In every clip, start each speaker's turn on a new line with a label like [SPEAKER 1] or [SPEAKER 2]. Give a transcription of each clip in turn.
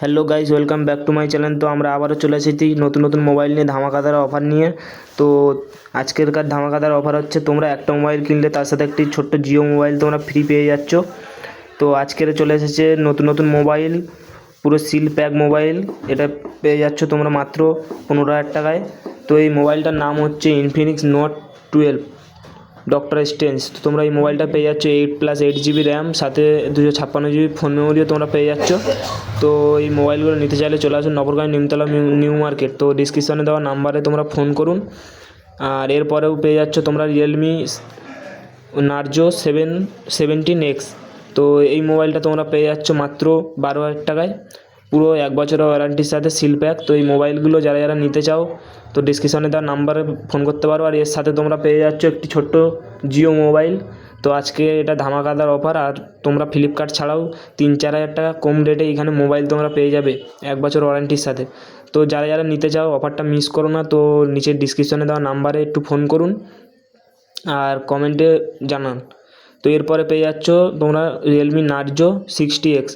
[SPEAKER 1] Hello guys welcome back to my channel তো আমরা আবারও চলে এসেছি নতুন নতুন মোবাইল নিয়ে ধামাকাদার অফার নিয়ে। তো আজকেরকার ধামাকাদার অফার হচ্ছে, তোমরা একটা মোবাইল কিনলে তার সাথে একটি ছোট্ট জিও মোবাইল তোমরা ফ্রি পেয়ে যাচ্ছ। তো আজকের চলে এসেছে নতুন নতুন মোবাইল পুরো সিল প্যাক মোবাইল এটা পেয়ে যাচ্ছ তোমরা মাত্র পনেরো হাজার টাকায়। তো এই মোবাইলটার নাম হচ্ছে ইনফিনিক্স নোট টুয়েলভ ডক্টর স্টেন্স তো তোমরা এই মোবাইলটা পেয়ে যাচ্ছ eight plus eight GB RAM সাথে দুশো ছাপ্পান্ন জিবি ফোন মেমোরিও তোমরা পেয়ে যাচ্ছ। তো এই মোবাইলগুলো নিতে চাইলে চলে আসুন নবরগাঁও নিমতলা নিউ- মার্কেট তো ডিসক্রিপশনে দেওয়া নাম্বারে তোমরা ফোন করুন। আর এরপরেও পেয়ে যাচ্ছ তোমরা Realme Narzo seven seventeen X তো এই মোবাইলটা তোমরা পেয়ে যাচ্ছ মাত্র বারো হাজার টাকায়। পুরো এক বছরের ওয়ারেন্টির সাথে সিল প্যাক তো এই মোবাইলগুলো যারা যারা নিতে চাও, তো ডিসক্রিপশনে দেওয়া নাম্বারে ফোন করতে পারো। আর এর সাথে তোমরা পেয়ে যাচ্ছ একটি ছোট্ট জিও মোবাইল তো আজকে এটা ধামাকাদার অফার আর তোমরা ফ্লিপকার্ট ছাড়াও তিন চার হাজার টাকা কম রেটে এখানে মোবাইল তোমরা পেয়ে যাবে এক বছর ওয়ারেন্টির সাথে। তো যারা যারা নিতে চাও অফারটা মিস করো না। তো নিচের ডিসক্রিপশনে দেওয়া নাম্বারে একটু ফোন করুন। আর কমেন্টে জানান। তো এরপরে পেয়ে যাচ্ছ তোমরা রিয়েলমি নার্জো সিক্সটি এক্স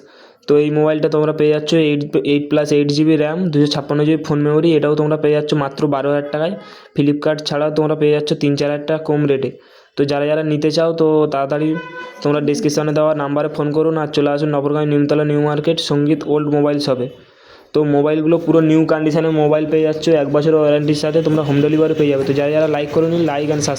[SPEAKER 1] তো এই মোবাইলটা তোমরা পেয়ে যাচ্ছ eight eight plus eight GB RAM দুশো ছাপ্পান্ন জিবি ফোন মেমোরি এটাও তোমরা পেয়ে যাচ্ছ মাত্র বারো হাজার টাকায়। ফ্লিপকার্ট ছাড়াও তোমরা পেয়ে যাচ্ছ তিন, চার হাজার টাকা কম রেটে তো যারা যারা নিতে চাও তো তাড়াতাড়ি তোমরা ডিসক্রিপশনে দেওয়া নাম্বারে ফোন করুন আর চলে আসুন Nabargaon Nimtala new market Sangeet old mobile শপে তো মোবাইলগুলো পুরো নিউ কন্ডিশনের মোবাইল পেয়ে যাচ্ছ, এক বছরের ওয়ারেন্টির সাথে তোমরা হোম ডেলিভারি পেয়ে যাবে। তো যারা যারা লাইক করুন লাইক অ্যান্ড